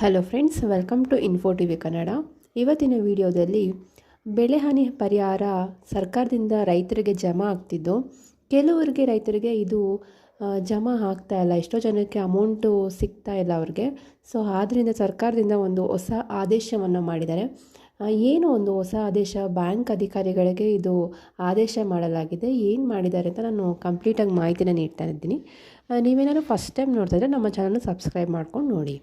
Hello friends welcome to info T V Kannada ಇವತ್ತಿನ ವಿಡಿಯೋದಲ್ಲಿ ಬೆಳೆಹಾನಿ ಪರಿಹಾರ ಸರ್ಕಾರದಿಂದ ರೈತರಿಗೆ ಜಮಾ ಆಗ್ತಿದ್ದು. ಕೆಲವರಿಗೆ ರೈತರಿಗೆ ಇದು ಜಮಾ ಆಗ್ತಾ ಇಲ್ಲ. ಎಷ್ಟೋ ಜನಕ್ಕೆ ಅಮೌಂಟು ಸಿಗ್ತಾ ಇಲ್ಲ ಅವ್ರಿಗೆ. ಸೊ ಆದ್ದರಿಂದ ಸರ್ಕಾರದಿಂದ ಒಂದು ಹೊಸ ಆದೇಶವನ್ನು ಮಾಡಿದ್ದಾರೆ. ಏನು ಒಂದು ಹೊಸ ಆದೇಶ? ಬ್ಯಾಂಕ್ ಅಧಿಕಾರಿಗಳಿಗೆ ಇದು ಆದೇಶ ಮಾಡಲಾಗಿದೆ. ಏನು ಮಾಡಿದ್ದಾರೆ ಅಂತ ನಾನು ಕಂಪ್ಲೀಟಾಗಿ ಮಾಹಿತಿನ ನೀಡ್ತಾ ಇದ್ದೀನಿ. ನೀವೇನಾದ್ರೂ ಫಸ್ಟ್ ಟೈಮ್ ನೋಡ್ತಾ ಇದ್ದರೆ ನಮ್ಮ ಚಾನಲ್ನ ಸಬ್ಸ್ಕ್ರೈಬ್ ಮಾಡ್ಕೊಂಡು ನೋಡಿ.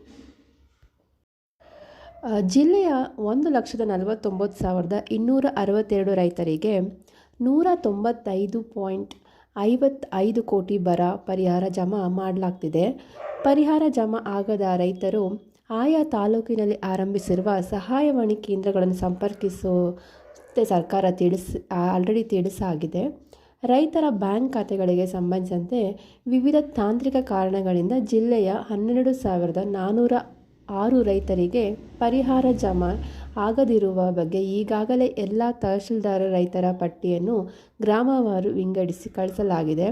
ಜಿಲ್ಲೆಯ ಒಂದು ಲಕ್ಷದ ನಲವತ್ತೊಂಬತ್ತು ಸಾವಿರದ ಇನ್ನೂರ ಅರವತ್ತೆರಡು ರೈತರಿಗೆ ನೂರ ತೊಂಬತ್ತೈದು ಪಾಯಿಂಟ್ ಐವತ್ತೈದು ಕೋಟಿ ಬರ ಪರಿಹಾರ ಜಮಾ ಮಾಡಲಾಗ್ತಿದೆ. ಪರಿಹಾರ ಜಮಾ ಆಗದ ರೈತರು ಆಯಾ ತಾಲೂಕಿನಲ್ಲಿ ಆರಂಭಿಸಿರುವ ಸಹಾಯವಾಣಿ ಕೇಂದ್ರಗಳನ್ನು ಸಂಪರ್ಕಿಸುತ್ತೆ ಸರ್ಕಾರ ತಿಳಿಸಿ ಆಲ್ರೆಡಿ ತಿಳಿಸಾಗಿದೆ. ರೈತರ ಬ್ಯಾಂಕ್ ಖಾತೆಗಳಿಗೆ ಸಂಬಂಧಿಸಿದಂತೆ ವಿವಿಧ ತಾಂತ್ರಿಕ ಕಾರಣಗಳಿಂದ ಜಿಲ್ಲೆಯ ಹನ್ನೆರಡು ಸಾವಿರದ ನಾನ್ನೂರ ಆರು ರೈತರಿಗೆ ಪರಿಹಾರ ಜಮಾ ಆಗದಿರುವ ಬಗ್ಗೆ ಈಗಾಗಲೇ ಎಲ್ಲ ತಹಶೀಲ್ದಾರ ರೈತರ ಪಟ್ಟಿಯನ್ನು ಗ್ರಾಮವಾರು ವಿಂಗಡಿಸಿ ಕಳಿಸಲಾಗಿದೆ.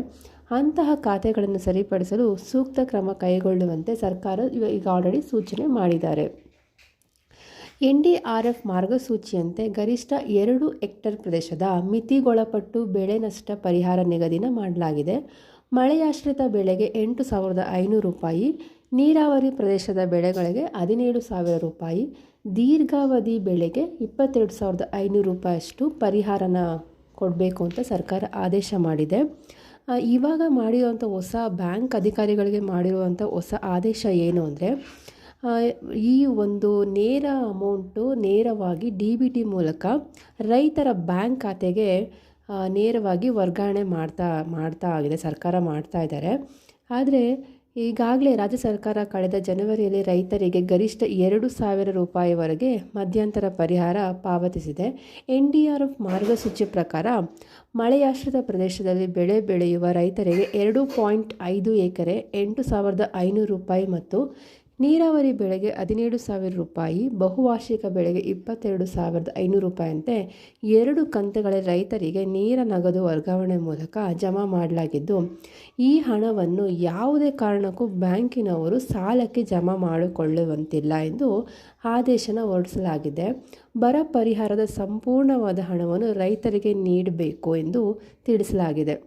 ಅಂತಹ ಖಾತೆಗಳನ್ನು ಸರಿಪಡಿಸಲು ಸೂಕ್ತ ಕ್ರಮ ಕೈಗೊಳ್ಳುವಂತೆ ಸರ್ಕಾರ ಈಗ ಆಲ್ರೆಡಿ ಸೂಚನೆ ಮಾಡಿದ್ದಾರೆ. ಎನ್ ಡಿ ಆರ್ ಎಫ್ ಮಾರ್ಗಸೂಚಿಯಂತೆ ಗರಿಷ್ಠ ಎರಡು ಹೆಕ್ಟರ್ ಪ್ರದೇಶದ ಮಿತಿಗೊಳಪಟ್ಟು ಬೆಳೆ ನಷ್ಟ ಪರಿಹಾರ ನಿಗದಿನ ಮಾಡಲಾಗಿದೆ. ಮಳೆಯಾಶ್ರಿತ ಬೆಳೆಗೆ ಎಂಟು ಸಾವಿರದ ಐನೂರು ರೂಪಾಯಿ ನೀರಾವರಿ ಪ್ರದೇಶದ ಬೆಳೆಗಳಿಗೆ ಹದಿನೇಳು ಸಾವಿರ ರೂಪಾಯಿ, ದೀರ್ಘಾವಧಿ ಬೆಳೆಗೆ ಇಪ್ಪತ್ತೆರಡು ಸಾವಿರದ ಐನೂರು ರೂಪಾಯಿಯಷ್ಟು ಪರಿಹಾರನ ಕೊಡಬೇಕು ಅಂತ ಸರ್ಕಾರ ಆದೇಶ ಮಾಡಿದೆ. ಇವಾಗ ಮಾಡಿರುವಂಥ ಹೊಸ ಬ್ಯಾಂಕ್ ಅಧಿಕಾರಿಗಳಿಗೆ ಮಾಡಿರುವಂಥ ಹೊಸ ಆದೇಶ ಏನು ಅಂದರೆ ಈ ಒಂದು ನೇರ ಅಮೌಂಟು ನೇರವಾಗಿ ಡಿ ಬಿ ಟಿ ಮೂಲಕ ರೈತರ ಬ್ಯಾಂಕ್ ಖಾತೆಗೆ ನೇರವಾಗಿ ವರ್ಗಾವಣೆ ಮಾಡ್ತಾ ಮಾಡ್ತಾ ಆಗಿದೆ, ಸರ್ಕಾರ ಮಾಡ್ತಾ ಇದ್ದಾರೆ. ಆದರೆ ಈಗಾಗಲೇ ರಾಜ್ಯ ಸರ್ಕಾರ ಕಳೆದ ಜನವರಿಯಲ್ಲಿ ರೈತರಿಗೆ ಗರಿಷ್ಠ ಎರಡು ಸಾವಿರ ರೂಪಾಯಿವರೆಗೆ ಮಧ್ಯಂತರ ಪರಿಹಾರ ಪಾವತಿಸಿದೆ. ಎನ್ ಡಿ ಆರ್ ಎಫ್ ಮಾರ್ಗಸೂಚಿ ಪ್ರಕಾರ ಮಳೆಯಾಶ್ರಿತ ಪ್ರದೇಶದಲ್ಲಿ ಬೆಳೆ ಬೆಳೆಯುವ ರೈತರಿಗೆ ಎರಡು ಪಾಯಿಂಟ್ ಐದು ಎಕರೆ, ಎಂಟು ಸಾವಿರದ ಐನೂರು ರೂಪಾಯಿ ಮತ್ತು ನೀರಾವರಿ ಬೆಳೆಗೆ ಹದಿನೇಳು ಸಾವಿರ ರೂಪಾಯಿ, ಬಹುವಾರ್ಷಿಕ ಬೆಳೆಗೆ ಇಪ್ಪತ್ತೆರಡು ಸಾವಿರದ ಐನೂರು ರೂಪಾಯಿಯಂತೆ ಎರಡು ಕಂತುಗಳ ರೈತರಿಗೆ ನೇರ ನಗದು ವರ್ಗಾವಣೆ ಮೂಲಕ ಜಮಾ ಮಾಡಲಾಗಿದ್ದು, ಈ ಹಣವನ್ನು ಯಾವುದೇ ಕಾರಣಕ್ಕೂ ಬ್ಯಾಂಕಿನವರು ಸಾಲಕ್ಕೆ ಜಮಾ ಮಾಡಿಕೊಳ್ಳುವಂತಿಲ್ಲ ಎಂದು ಆದೇಶನ ಹೊರಡಿಸಲಾಗಿದೆ. ಬರ ಪರಿಹಾರದ ಸಂಪೂರ್ಣವಾದ ಹಣವನ್ನು ರೈತರಿಗೆ ನೀಡಬೇಕು ಎಂದು ತಿಳಿಸಲಾಗಿದೆ.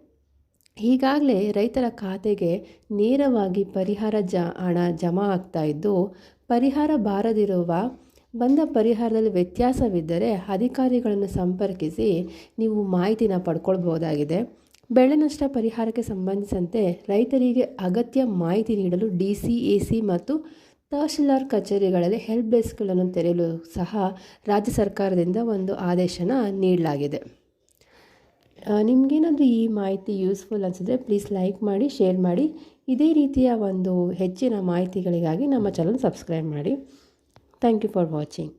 ಈಗಾಗಲೇ ರೈತರ ಖಾತೆಗೆ ನೇರವಾಗಿ ಪರಿಹಾರ ಜ, ಹಣ ಜಮಾ ಆಗ್ತಾ ಇದ್ದು, ಪರಿಹಾರ ಬಾರದಿರುವ, ಬಂದ ಪರಿಹಾರದಲ್ಲಿ ವ್ಯತ್ಯಾಸವಿದ್ದರೆ ಅಧಿಕಾರಿಗಳನ್ನು ಸಂಪರ್ಕಿಸಿ ನೀವು ಮಾಹಿತಿನ ಪಡ್ಕೊಳ್ಬೋದಾಗಿದೆ ಬೆಳೆ ನಷ್ಟ ಪರಿಹಾರಕ್ಕೆ ಸಂಬಂಧಿಸಿದಂತೆ ರೈತರಿಗೆ ಅಗತ್ಯ ಮಾಹಿತಿ ನೀಡಲು ಡಿ ಸಿ ಎ ಸಿ ಮತ್ತು ತಹಶೀಲ್ದಾರ್ ಕಚೇರಿಗಳಲ್ಲಿ ಹೆಲ್ಪ್ ಡೆಸ್ಕ್ಗಳನ್ನು ತೆರೆಯಲು ಸಹ ರಾಜ್ಯ ಸರ್ಕಾರದಿಂದ ಒಂದು ಆದೇಶನ ನೀಡಲಾಗಿದೆ. ನಿಮಗೇನಾದರೂ ಈ ಮಾಹಿತಿ ಯೂಸ್ಫುಲ್ ಅನಿಸಿದ್ರೆ ಪ್ಲೀಸ್ ಲೈಕ್ ಮಾಡಿ ಶೇರ್ ಮಾಡಿ. ಇದೇ ರೀತಿಯ ಒಂದು ಹೆಚ್ಚಿನ ಮಾಹಿತಿಗಳಿಗಾಗಿ ನಮ್ಮ ಚಾನಲ್ ಸಬ್ಸ್ಕ್ರೈಬ್ ಮಾಡಿ. Thank you for watching